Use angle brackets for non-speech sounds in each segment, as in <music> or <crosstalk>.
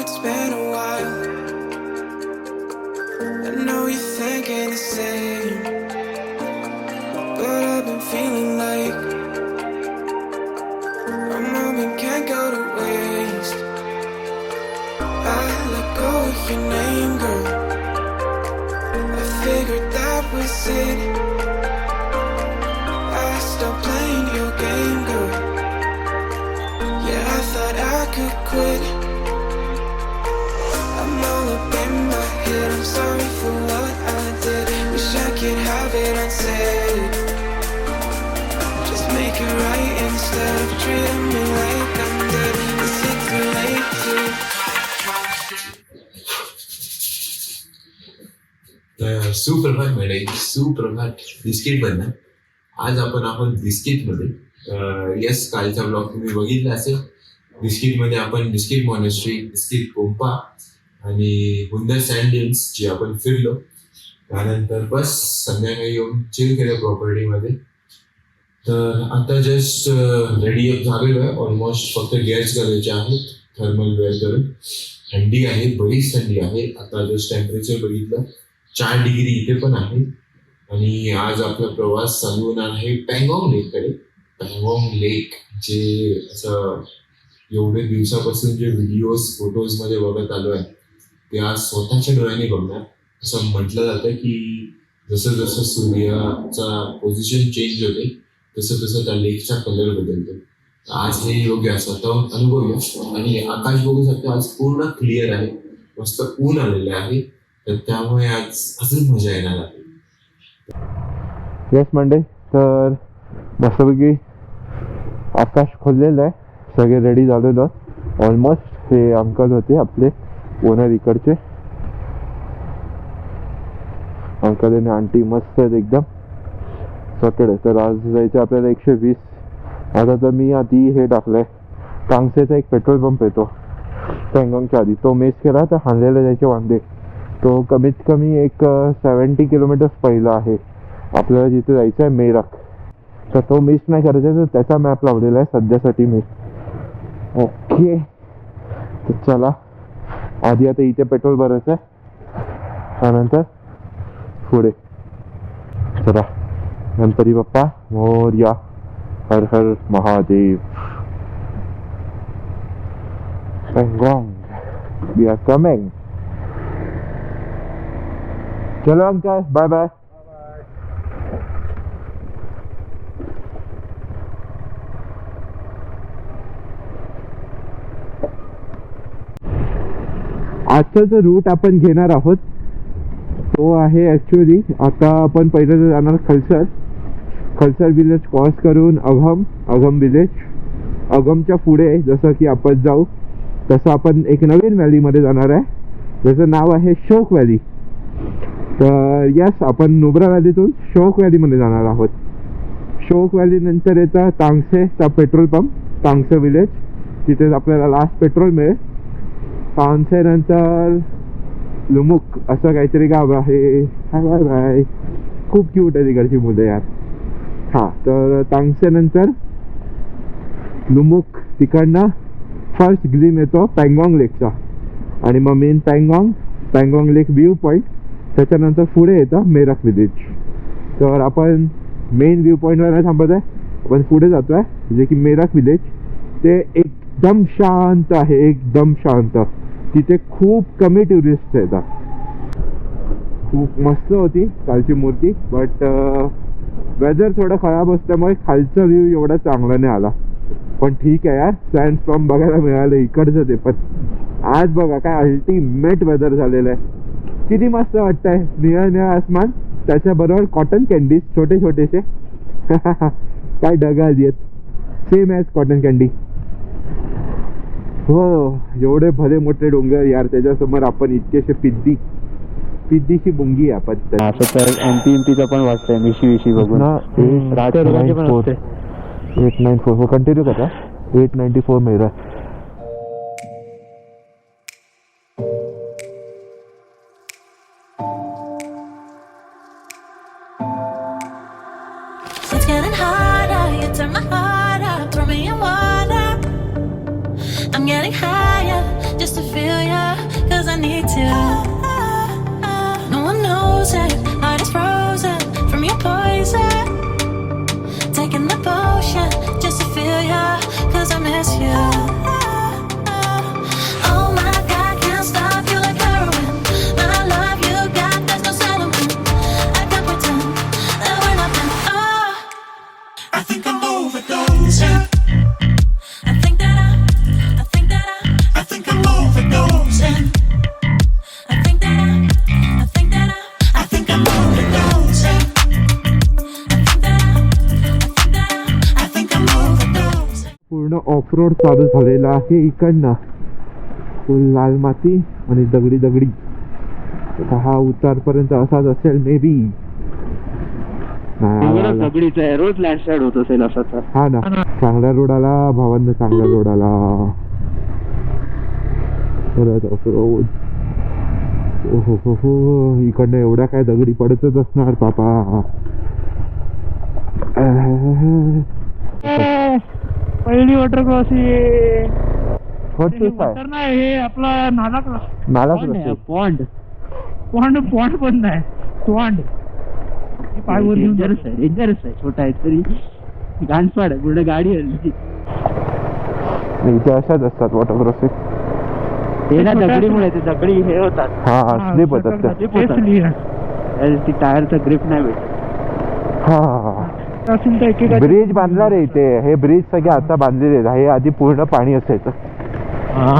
it's better सुप्रभात madam सुप्रभात biscuit बंद आज आपण आपण बिस्किटमध्ये येस कालचा ब्लॉग तुम्ही बघितला असेल. बिस्किटमध्ये आपण बिस्किट मॉनेस्ट्री बिस्किट कोंपा आणि हुंदर सँडिल्स जे आपण फिरलो. त्यानंतर बस संध्याकाळी येऊन चिल केलं प्रॉपर्टीमध्ये तर आता जस्ट रेडी झालेलो आहे. ऑलमोस्ट फक्त गेअर्स करायचे आहेत. थर्मल वेअर करून. थंडी आहे बरीच थंडी आहे. आता जस्ट टेम्परेचर बघितलं. चार डिग्री इथे पण आहे. आणि आज आपला प्रवास चालू होणार आहे पँगॉंग लेककडे. पँगॉंग लेक जे असं एवढे दिवसापासून जे व्हिडिओज फोटोजमध्ये बघत आलो आहे ते आज स्वतःच्या डोळ्याने बघणार. असं म्हटलं जातं की जसं जसं सूर्याचा पोझिशन चेंज होते तसं तसं त्या लेकचा कलर बदलतो. आज हे योग्य असं तर अनुभवूया. आणि आकाश बघू शकतो आज पूर्ण क्लिअर आहे. मस्त ऊन आलेलं आहे. तर त्यामुळे आज अजून मजा येणार आहे. येस मंडे तर मस्तपैकी आकाश खोललेलं आहे. सगळे रेडी झालेलो ऑलमोस्ट हे अंकल होते आपले ओनर इकडचे. अंकल आणि आंटी मस्त आहेत एकदम. सकडे तर आज जायचं आपल्याला एकशे वीस. आता तर मी आधी हे टाकलंय. कांगसेचा एक पेट्रोल पंप येतो. पँगॉंगच्या आधी. तो मिस केला तर हानलेला जायचे वांदे. तो कमीत कमी एक सेवन्टी किलोमीटर्स पहिला आहे. आपल्याला जिथे जायचं आहे मेरक तर तो मिस नाही करायचा तर त्याचा मॅप लावलेला आहे सध्यासाठी मी ओके तर चला. आधी आता इथे पेट्रोल भरायचं आहे त्यानंतर पुढे. चला. गणपती बाप्पा मोर्या हर हर महादेव. We are coming. चलो अंकल बाय बाय आजचा जो रूट आपण घेणार आहोत तो आहे ॲक्च्युली आता आपण पहिलं जाणार खलसर. खलसर विलेज क्रॉस करून अघम अघम विलेज अगमच्या पुढे जसं की आपण जाऊ तसं आपण एक नवीन व्हॅलीमध्ये जाणार आहे. ज्याचं नाव आहे शोक व्हॅली तर यस आपण नुब्रा व्हॅलीतून शोक व्हॅलीमध्ये जाणार आहोत. शोक व्हॅली नंतर येतं तांगसेचा पेट्रोल पंप तांगसे विलेज. तिथे आपल्याला लास्ट पेट्रोल मिळेल. तांगसे नंतर लुमुक असं काहीतरी गाव आहे. हाय बाय बाय खूप क्यूट आहे तिकडची मुलं यार. हां तर तांगसे नंतर लुमुक तिकडनं फर्स्ट ग्लीम येतो पँगॉंग लेकचा आणि मग main Pangong Pangong lake view point त्याच्यानंतर पुढे येतं मेरक विलेज तर आपण मेन व्ह्यू पॉईंटवर नाही थांबत आहे. आपण पुढे जातो आहे जे म्हणजे की मेरक विलेज ते एकदम शांत आहे एकदम शांत. तिथे खूप कमी टुरिस्ट येतात. खूप मस्त होती कालची मूर्ती बट वेदर थोडं खराब असल्यामुळे खालचा व्ह्यू एवढा चांगला नाही आला. पण ठीक आहे यार सँडस्टॉर्म बघायला मिळालं इकडचं ते पण आज बघा काय अल्टिमेट वेदर झालेलं आहे. किती मस्त वाटतंय. निळं निळं आसमान. त्याच्याबरोबर कॉटन कॅन्डीज छोटे छोटेसे. <laughs> काय ढगा आली आहेत. सेम ॲज कॉटन कॅन्डी हो एवढे भले मोठे डोंगर यार त्याच्यासमोर आपण इतकेसे पिद्दी. पिद्दीची बुंगी आहे आपण आता तर एमपी एमपीचं पण वाटतंय मिशी विशी बघून राजकारणाचे पण असते. एट नाईन फोर कंटिन्यू करा. एट नाईन्टी फोर मेरा ऑफ रोड चालू झालेला आहे इकडनं. फुल लाल माती आणि दगडी दगडी. आता हा उतारपर्यंत असाच असेल मे बी दगडीच आहे रोज लँडस्लाइड होत असेल असं तर. हा ना. चांगल्या रोडाला भावांना चांगल्या रोडाला. परत ऑफ रोड ओहो हो हो इकडनं एवढ्या काय दगडी पडतच असणार पापा. <laughs> पहिली वॉटर क्रॉसिंग वॉटर नाही हे आपला नाला नाला पॉन्ड पॉन्ड. पॉन्ड पण नाही पॉन्ड. पाय वर घेऊन डेंजरस आहे डेंजरस आहे छोटा आहे तरी. घाणपाड आहे पुढे गाडी हल्ली इथे अशाच असतात वॉटर क्रॉसिंग हे ना दगडीमुळे ते दगडी हे होतात. हा स्लिप होतात त्या. slip होतात. त्यावेळेस ती टायरचा ग्रिप नाही भेटत. हा तर एकेका ब्रिज बांधला रे इथे. हे ब्रिज सगळे आता बांधलेले आहेत. हे आधी पूर्ण पाणी असायचं हा.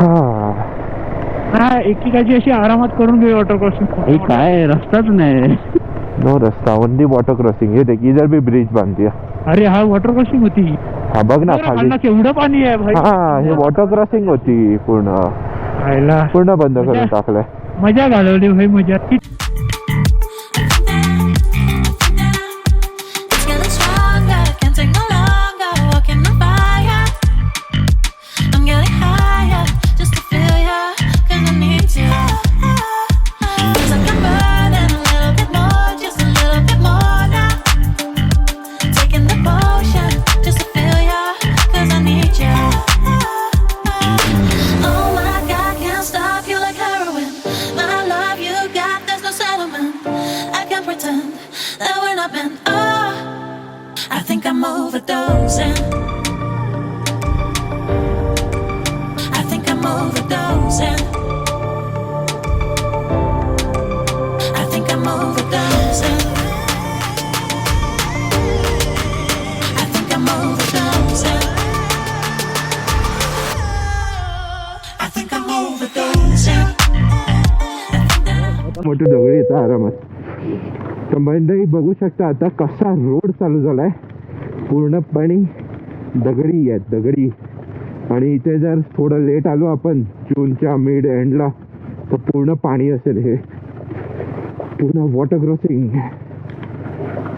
हा. एकेकाची अशी आरामात करून घे वॉटर क्रॉसिंग हे काय? रस्ताच नाही. नो रस्ता ओनली वॉटर क्रॉसिंग हे देख इधर भी ब्रिज बांधली अरे हा वॉटर क्रॉसिंग होती. हा बघ ना अरे, खाली. केवढं पाणी आहे भाई. हा हे वॉटर क्रॉसिंग होती पूर्ण. खायला पूर्ण बंद करून टाकलंय. मजा घालवली भाई मजा. शकता. आता कसा रोड चालू झालाय? पूर्णपणे दगडी आहेत दगडी. आणि इथे जर थोडं लेट आलो आपण जूनच्या मिड एंडला तर पूर्ण पाणी असेल हे. पूर्ण वॉटर क्रॉसिंग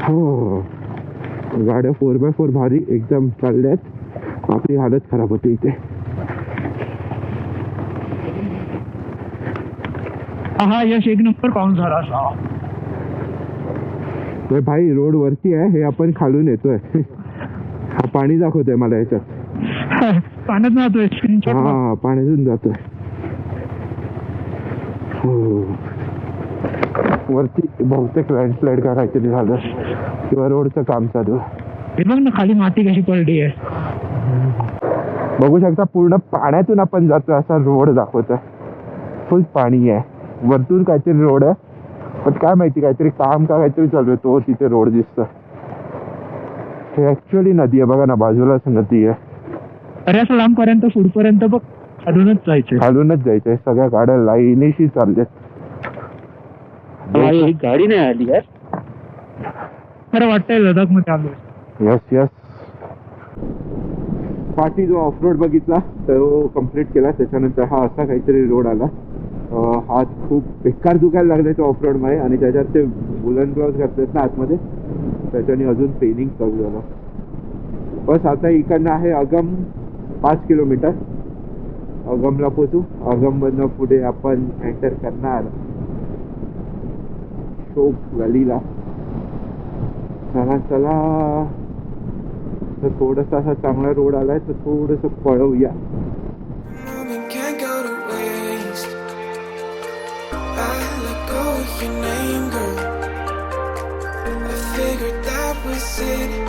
हो. गाड्या फोर बाय फोर भारी एकदम चालल्यात. आपली हालत खराब होते इथे. हा यश एक नंबर पाहून झाला असा. तर भाई रोड वरती आहे हे आपण खालून येतोय. हा पाणी दाखवतोय मला याच्यात. पाण्यात स्क्रीनशॉट हा पाण्यातून जातोय. हो. वरती बहुतेक लँडस्लाईड का काहीतरी झालं. किंवा रोडचं काम चालू आहे. हे बघ ना खाली माती कशी पडली आहे. बघू शकता पूर्ण पाण्यातून आपण जातोय असा रोड दाखवतोय. फुल पाणी आहे. वरतून काहीतरी रोड आहे. पण काय माहिती काहीतरी काम का काहीतरी चालू आहे तो तिथे रोड दिसतोय. हे ऍक्च्युअली नदी आहे बघा ना बाजूलाच नदी आहे. अरे असं लांबपर्यंत पुढपर्यंत बघ खालूनच जायचंय. खालूनच जायचंय सगळ्या गाड्या लाईनीशी चालल्यात. गाडी नाही आली यार. खरं वाटतंय लडाखमध्ये आलोय. यस यस पाठी जो ऑफ रोड बघितला तो कंप्लीट केला त्याच्यानंतर हा असा काहीतरी रोड आला. हात खूप बेकार दुखायला लागले तो ऑफ रोडमध्ये आणि त्याच्यात ते वुलन ग्लॉव्स घातलेत ना आतमध्ये त्याच्याने अजून पेनिंग चालू झालं. बस आता इकडनं आहे अगम पाच किलोमीटर. अगमला पोचू. अगममधनं पुढे आपण एंटर करणार शोक गलीला. चला चला. तर थोडंसं असा चांगला रोड आलाय तर थोडंसं पळवूया. Your name, girl. I figured that was it.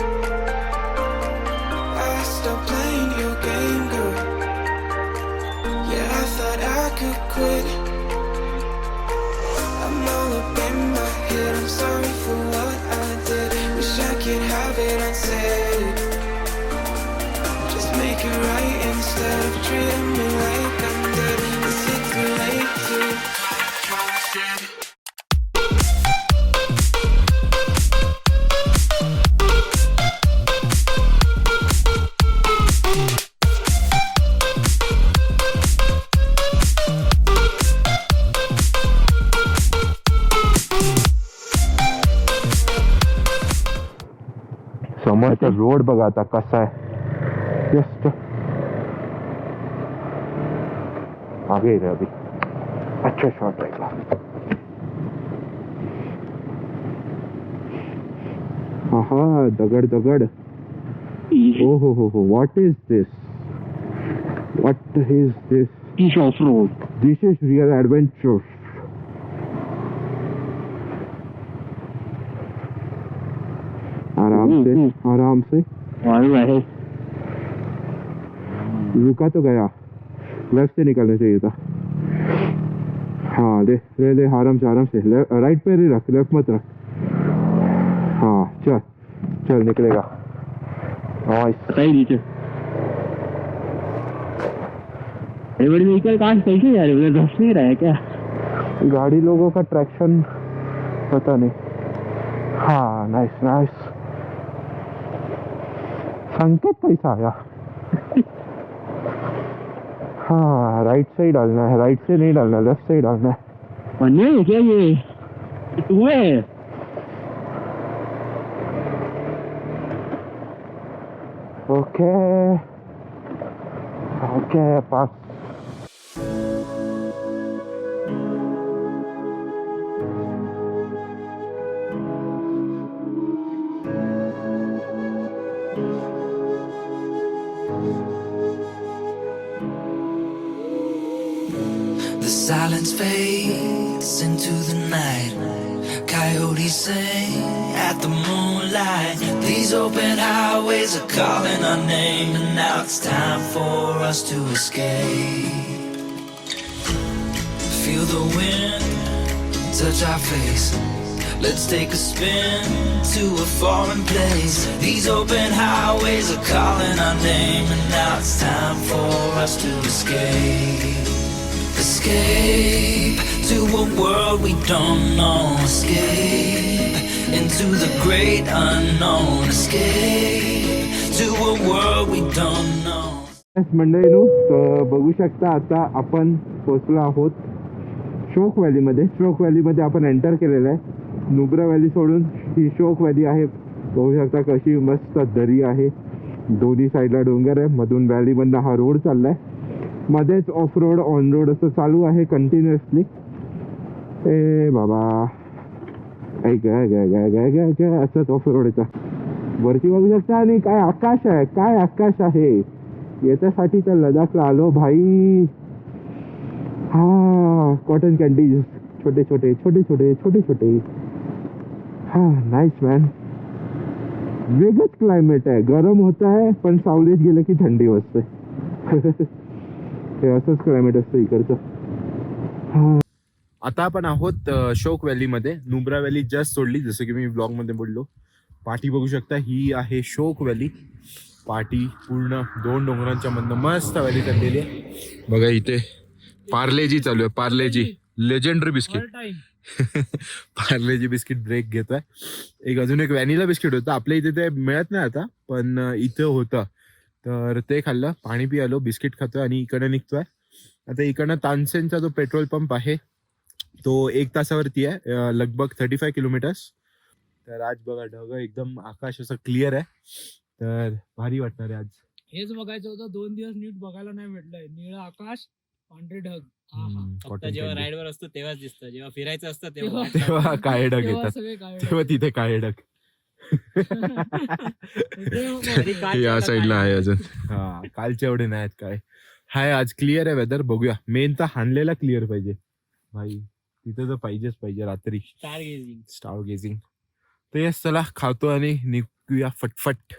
इकडचा रोड बघा आता कसा आहे जस्ट आगे रे अभी अच्छा शॉट राहिला हा दगड दगड ओ हो हो हो what is this what is this off road. This is real adventure आराम से। हम्म, आराम से। रुका तो गया। लेफ़्ट से निकलना चाहिए था। हाँ ले ले ले आराम से आराम से। राइट पे ही रख लेफ़्ट मत रख। हाँ चल चल निकलेगा। ही नीचे व्हीकल कहाँ कैसे जा रहे हैं उधर नहीं रहा है क्या? गाड़ी लोगों का ट्रैक्शन पता नहीं। हाँ नाइस नाइस संकेत कैसा आया हाँ राइट से ही डालना है राइट से नहीं डालना लेफ्ट से ही डालना है बनने है क्या ये. है okay okay pass name, and now it's time for us to escape. Feel the wind touch our face. Let's take a spin to a foreign place. These open highways are calling our name, and now it's time for us to escape. Escape to a world we don't know. Escape into the great unknown. Escape मंडळीनू तर बघू शकता आता आपण पोचलो आहोत शोक व्हॅलीमध्ये शोक व्हॅलीमध्ये आपण एंटर केलेलं आहे. नुब्रा व्हॅली सोडून ही शोक व्हॅली आहे. बघू शकता कशी मस्त दरी आहे. दोन्ही साईडला डोंगर आहे. मधून व्हॅलीमधनं हा रोड चाललाय. मध्येच ऑफ रोड ऑन रोड असं चालू आहे कंटिन्युअसली ए बाबा. ऐ काय काय असंच ऑफ रोड येतं वरती बघू शकता आणि काय आकाश आहे? काय आकाश आहे? याच्यासाठी तर लडाखला आलो भाई. हा कॉटन कॅन्डीज छोटे छोटे छोटे छोटे छोटे छोटे. हा नाईस मॅन वेगळंच क्लायमेट आहे. गरम होत आहे पण सावलीत गेलं की थंडी वाजते. <laughs> हे असंच क्लायमेट असतं इकडचं. आता आपण आहोत शोक व्हॅलीमध्ये नुब्रा व्हॅली जस्ट सोडली जसं की मी ब्लॉगमध्ये बोललो. पाठी बघू शकता ही आहे शोक व्हॅली. पाठी पूर्ण दोन डोंगरांच्या मधनं मस्त व्हॅली चाललेली आहे. बघा इथे पार्लेजी चालू आहे Parle G. Legendary biscuit <laughs> Parle G biscuit break घेतोय. एक अजून एक व्हॅनिला बिस्किट होतं. आपल्या इथे ते मिळत नाही आता पण इथं होतं. तर ते खाल्लं पाणी पियालो बिस्किट खातोय आणि इकडे निघतोय. आता इकडनं तानसेनचा जो पेट्रोल पंप आहे तो एक तासावरती आहे लगभग थर्टी फाय किलोमीटर्स तर आज बघा ढग एकदम आकाश असं क्लिअर आहे. तर भारी वाटणार आहे आज. हेच बघायचं होतं दोन दिवस नीट बघायला नाही भेटलंय. निळं आकाश पांढरे ढग. आहा. हम्म, फक्त cotton जेव्हा candy. राईडवर असतो तेव्हाच दिसतं. जेव्हा फिरायचं असतं तेव्हा- तेव्हा काळे ढग तेव्हा येतात. सगळे काळे तेव्हा तिथे काळे ढग. तरी <laughs> या साईडला आहे नाही. अजून. हा कालचे एवढे नाहीत काय हाय आज क्लिअर आहे वेदर बघूया. मेन तर हाणलेला क्लिअर पाहिजे. भाई तिथं तर पाहिजेच पाहिजे रात्री. स्टार गेजिंग स्टार गेजिंग तर येस चला खातो आणि निघूया फटफट.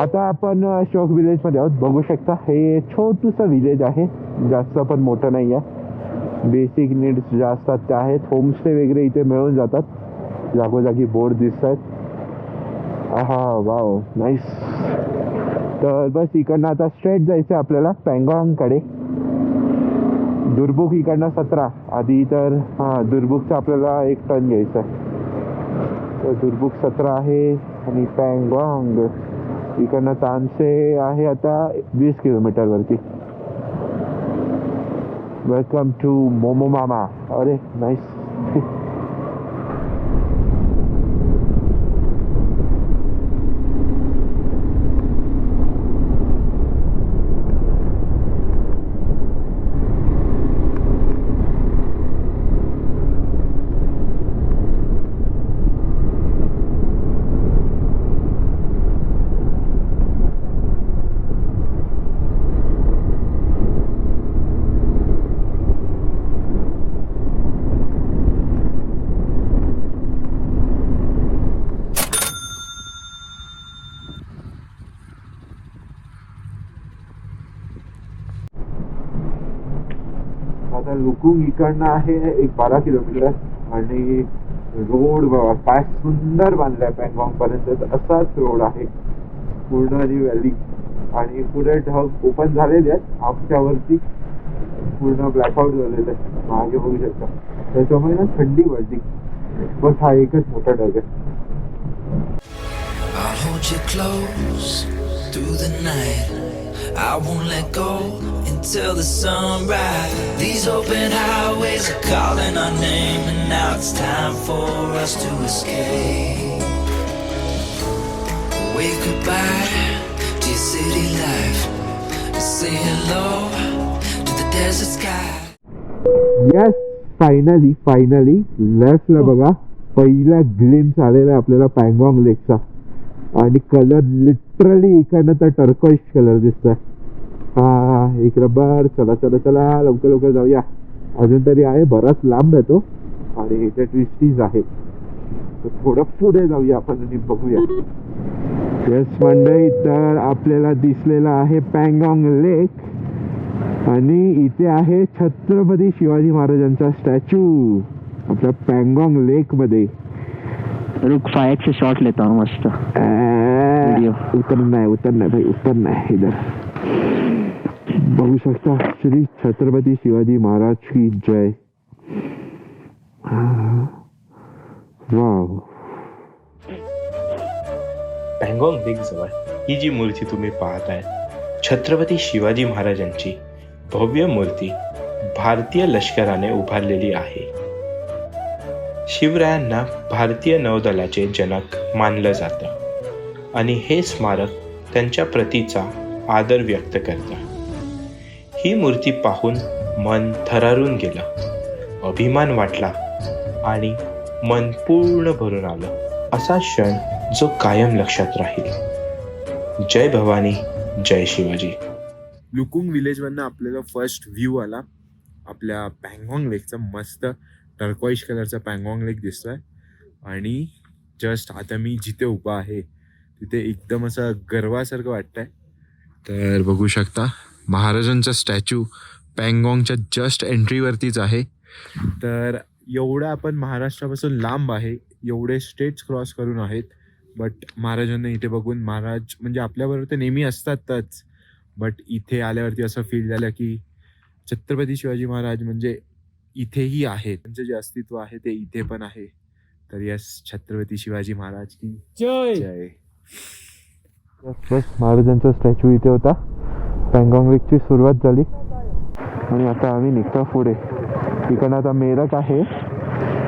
आता आपण शोक विलेजमध्ये आहोत. बघू शकता हे छोटूसं विलेज आहे. जास्त पण मोठं नाही आहे. बेसिक नीड्स ज्या असतात त्या आहेत. होमस्टे वगैरे इथे मिळून जातात. जागोजागी बोर्ड दिसत आहेत हा वाव नाईस तर बस इकडनं आता स्ट्रेट जायचं आहे आपल्याला पँगॉंगकडे. दुर्बुक इकडनं सतरा. आधी तर हां दुर्बुकचा आपल्याला एक टन घ्यायचा आहे. तर दुर्बुक सत्र आणि पँगॉंग इकडनं तानसे आहे आता वीस किलोमीटरवरती वेलकम टू मोमो मामा. अरे नाईस आता लुकुंग इकडनं आहे एक बारा किलोमीटर आणि रोड पॅक काय सुंदर बांधलाय पॅंगॉंगपर्यंत असाच रोड आहे. पूर्ण व्हॅली. आणि पुढे ढग ओपन झालेले आहेत. आमच्यावरती पूर्ण ब्लॅकआउट झालेलं आहे. मागे बघू शकता. त्याच्यामुळे ना थंडी वाढली. बस हा एकच मोठा ढग आहे. I won't let go until the sunrise. These open highways are calling our name, and now it's time for us to escape. Wave goodbye to your city life. Say hello to the desert sky. Yes finally finally लेफ्टला बघा पहिला glimpse आलेला आहे आपल्याला पॅंगॉंग लेकचा आणि colour literally इकडनं तर turquoise colour दिसतोय हा इकडं बर चला चला चला. लवकर लवकर जाऊया. अजून तरी आहे बराच लांब आहे तो. आणि इथे ट्विस्टीज आहेत तर थोडं पुढे जाऊया आपण आणि बघूया. येस मंडई तर आपल्याला दिसलेला आहे पँगॉंग लेक आणि इथे आहे छत्रपती शिवाजी महाराजांचा स्टॅच्यू आपल्या पँगॉंग लेकमध्ये रुक फायर से शॉट लेता हूँ मस्त. उतरना है उतरना है भाई उतरना है इधर. बघू शकता श्री छत्रपती शिवाजी महाराज की जय. वाव. पँगॉंग ही जी मूर्ती तुम्ही पाहताय छत्रपती शिवाजी महाराजांची भव्य मूर्ती भारतीय लष्कराने उभारलेली आहे. शिवरायांना भारतीय नौदलाचे जनक मानलं जातं. आणि हे स्मारक त्यांच्या प्रतीचा आदर व्यक्त करतं. ही मूर्ती पाहून मन थरारून गेलं. अभिमान वाटला आणि मन पूर्ण भरून आलं. असा क्षण जो कायम लक्षात राहील. जय भवानी जय शिवाजी. लुकुंग विलेजमधनं आपल्याला फर्स्ट व्ह्यू आला. आपल्या पँगॉंग लेकचा मस्त टर्कॉइश कलरचा पँगॉंग लेक दिसतोय. आणि जस्ट आता मी जिथे उभा आहे तिथे एकदम असं गर्वासारखं वाटतंय. तर बघू शकता महाराजांचा स्टॅच्यू पँगॉंगच्या जस्ट एंट्रीवरतीच आहे. तर एवढं आपण महाराष्ट्रापासून लांब आहे एवढे स्टेट्स क्रॉस करून आहेत. बट महाराजांना इथे बघून महाराज म्हणजे आपल्याबरोबर ते नेहमी असतातच. बट इथे आल्यावरती असं फील झालं की छत्रपती शिवाजी महाराज म्हणजे इथेही आहेत. त्यांचं जे अस्तित्व आहे ते इथे पण आहे. तर यस छत्रपती शिवाजी महाराज की जय! जय. बस महाराजांचा स्टॅच्यू इथे होता. पॅंगॉंग लेकची सुरुवात झाली. आणि आता आम्ही निघतो पुढे. इकडनं आता मेरठ आहे.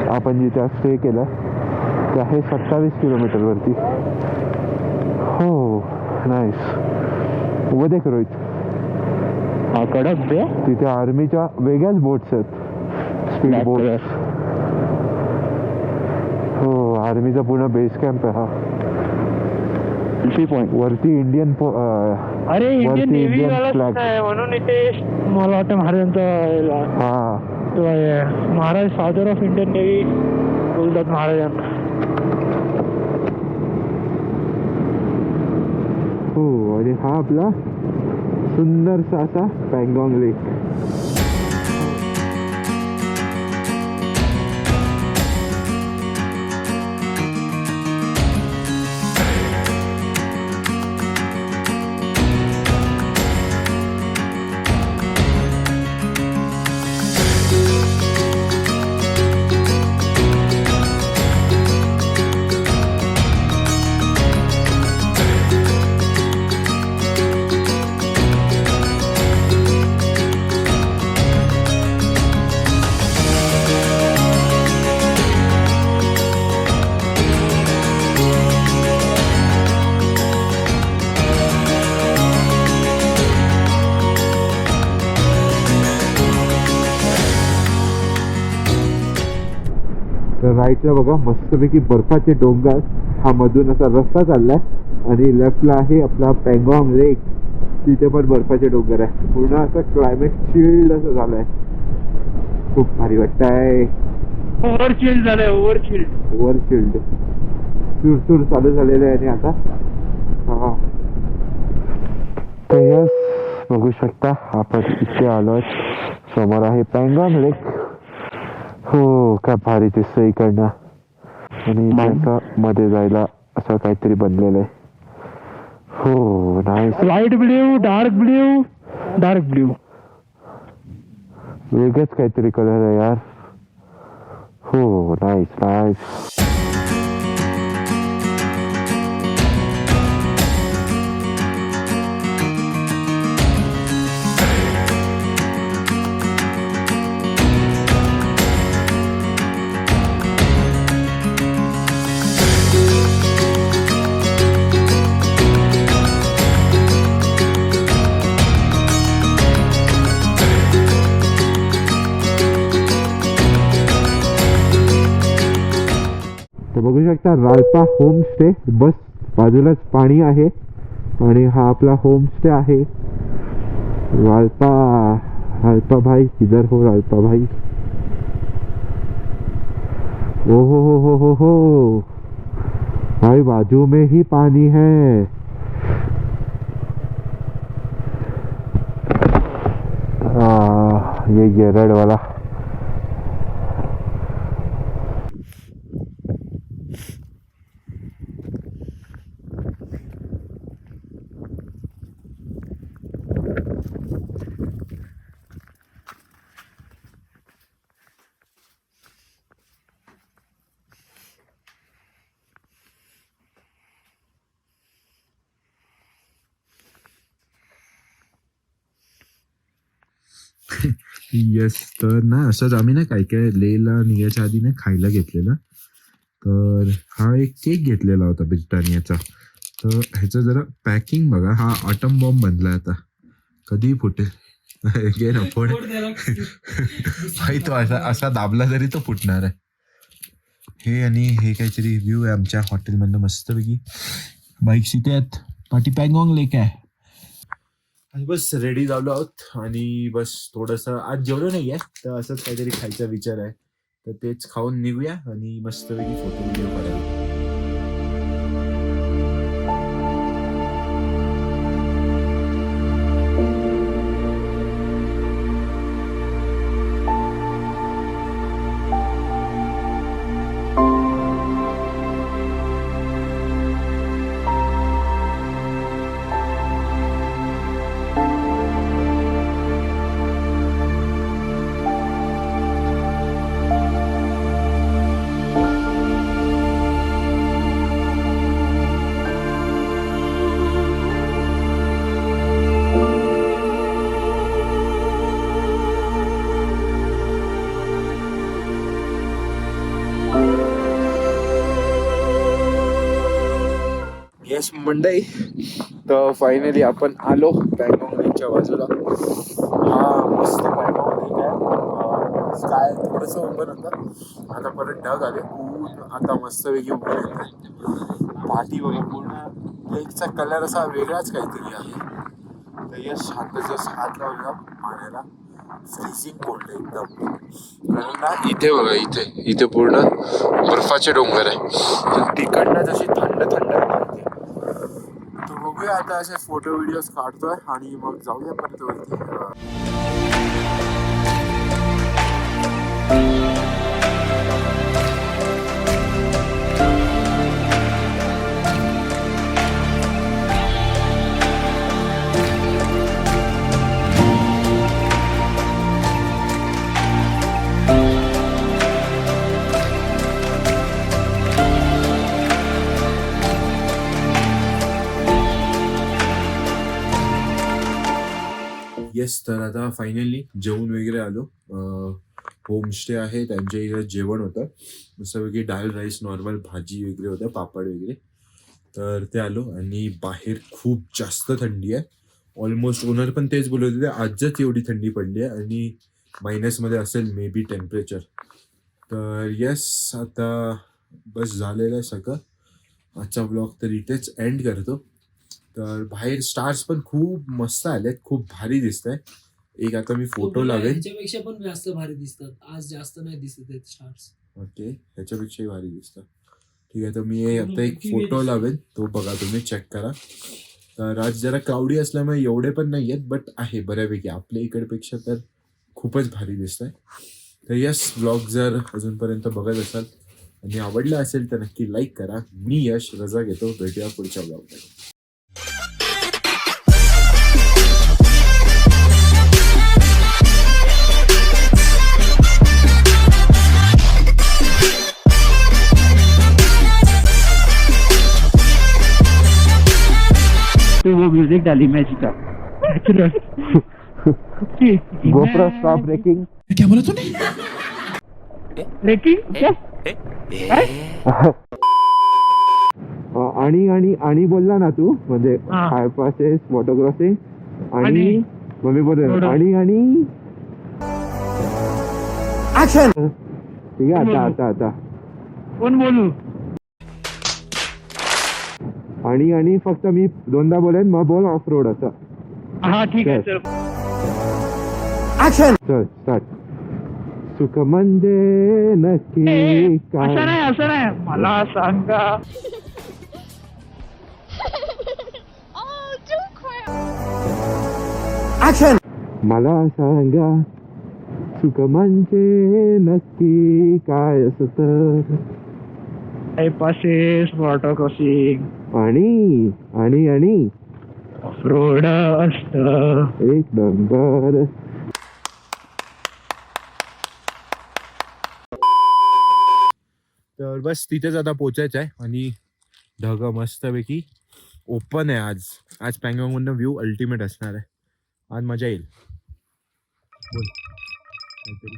आपण जिथे स्टे केलं ते आहे सत्तावीस किलोमीटरवरती हो नाईस उभं देख रोहित हा तिथे आर्मीच्या वेगळ्याच बोट्स आहेत. Speed boat. हो आर्मीचा पूर्ण बेस कॅम्प आहे हा सेल्फी पॉइंट वरती इंडियन अरे वरती इंडियन नेव्ही म्हणून इथे मला वाटतं महाराजांचा हा तो आहे, Maharaj father of Indian navy बोलतात महाराजांना. हो आणि हा आपला सुंदरसा असा पॅंगॉंग लेक राईटला बघा मस्तपैकी बर्फाचे डोंगर. हा मधून असा रस्ता चाललाय आणि लेफ्टला आहे आपला पॅंगॉंग लेक तिथे पण बर्फाचे डोंगर आहे. पूर्ण असं क्लायमेट चिल्ड असं झालंय. खूप भारी वाटतंय. ओव्हर चिल्ड झालंय ओव्हर चिल्ड ओव्हर चिल्ड सुरसुर चालू झालेलं आहे आणि आता. हा. बघू शकता आपण इथे आलोय. समोर आहे पँगॉन लेक हो काय भारी दिसतं इकडनं. आणि त्याचा मध्ये जायला असं काहीतरी बनलेलं आहे. हो nice light blue dark blue dark blue वेगळंच काहीतरी कलर आहे यार. हो नाईस नाईस बघू शकता रायपा होमस्टे बस बाजूलाच पाणी आहे आणि हा आपला होमस्टे आहे. राळपा राळपा भाई किधर हो राळपा भाई ओ हो हो हो हो. हो भाई बाजू में ही. पानी है आ, ये गेरड़ वाला येस तर ना असंच आम्ही ना काय काय लेला निघायच्या आधी ना खायला घेतलेलं. तर हा एक केक घेतलेला होता ब्रिटानियाचा. तर ह्याचं जरा पॅकिंग बघा. हा ऑटम बॉम्ब बनला आता. कधीही फुटेल घे ना फोड. भाई तो असा असा दाबला तरी तो फुटणार आहे. हे आणि हे काहीतरी व्ह्यू आहे आमच्या हॉटेलमधनं मस्तपैकी. बाईक्स इथे आहेत पाठी पॅंगॉंग लेक आहे. आणि बस रेडी झालो आहोत. आणि बस थोडस आज जेवलो नाही आहे तर असंच काहीतरी खायचा विचार आहे. तर तेच खाऊन निघूया आणि मस्तपैकी फोटो व्हिडिओ काढायला. येस मंडई. तर फायनली आपण आलो बँकॉक लेकच्या बाजूला. हा मस्त बँकॉक लेक आहे काय थोडंसं ओपन होतं. आता परत ढग आले. ऊन आता मस्तपैकी ऊन येत आहे पाठी बघा पूर्ण. लेकचा कलर असा वेगळाच काहीतरी आहे. तर यश आता जस हात लावला पाण्याला. फ्रीजिंग कोल्ड एकदम. कारण ना इथे बघा इथे. इथे पूर्ण बर्फाचे डोंगर आहे. तर तिकडनं जशी थंड थंड वाटते तर बघूया आता असे फोटो व्हिडिओज काढतोय आणि मग जाऊया परत वरती. येस तर आता फायनली जेवण वगैरे आलो. होमस्टे आहे त्यांच्या इथे जेवण होतं. मस्तपैकी डाळ राईस नॉर्मल भाजी वगैरे होतं पापड वगैरे. तर ते आलो आणि बाहेर खूप जास्त थंडी आहे. ऑलमोस्ट ओनर पण तेच बोलत होते आजच एवढी थंडी पडली आहे आणि मायनसमध्ये असेल मे बी टेम्परेचर तर येस आता बस झालेलं आहे सगळं. आजचा ब्लॉग तर इथेच एंड करतो. तर बाहेर स्टार्स पण खूप मस्त आलेत खूप भारी दिसत आहे एक आता मी फोटो लावेन ह्याच्यापेक्षा पण जास्त भारी दिसतात. आज जास्त नाही दिसत आहेत स्टार्स ओके ह्याच्यापेक्षाही भारी दिसतं ठीक आहे तर मी आता एक फोटो लावेन तो बघा तुम्ही चेक करा. तर आज जरा क्लाउडी असल्यामुळे एवढे पण नाही आहेत बट आहे बऱ्यापैकी. आपल्या इकडपेक्षा तर खूपच भारी दिसतंय. तर यस ब्लॉग जर अजूनपर्यंत बघत असाल आणि आवडला असेल तर नक्की लाईक करा. मी यश रजा घेतो. भेटूया पुढच्या ब्लॉगमध्ये तो वो म्यूजिक डाली मैच का गोप्रो स्टॉप ब्रेकिंग ब्रेकिंग क्या आणि आणि आणि बोलला ना तू? म्हणजे हा. हायपासेस फोटोग्राफी आणि आणि? मग मी. आणि आणि? ठीक आहे आता आता आता. कोण बोलू? आणि आणि फक्त मी दोनदा बोलेन मग बोल ऑफ रोड असं. हा ठीक आहे चल. सर चल स्टार्ट सुख म्हणजे नक्की असं काय? नाही असं नाही. मला सांगा. मला सांगा सुख म्हणजे नक्की काय असत? पासेस वॉटर क्रॉसिंग आणि आणि आणि. रोड असत एक नंबर. तर बस तिथेच आता पोचायचं आहे आणि ढग मस्तपैकी ओपन आहे आज. आज पॅंगॉंगमधनं व्ह्यू अल्टिमेट असणार आहे. आज मजा येईल. बोल. काहीतरी.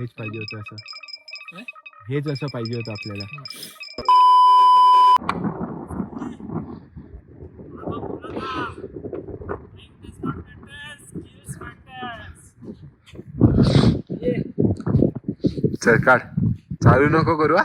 हेच पाहिजे होतं असं. हेच असं पाहिजे होतं आपल्याला. चल काढ. चालू नको करू हा.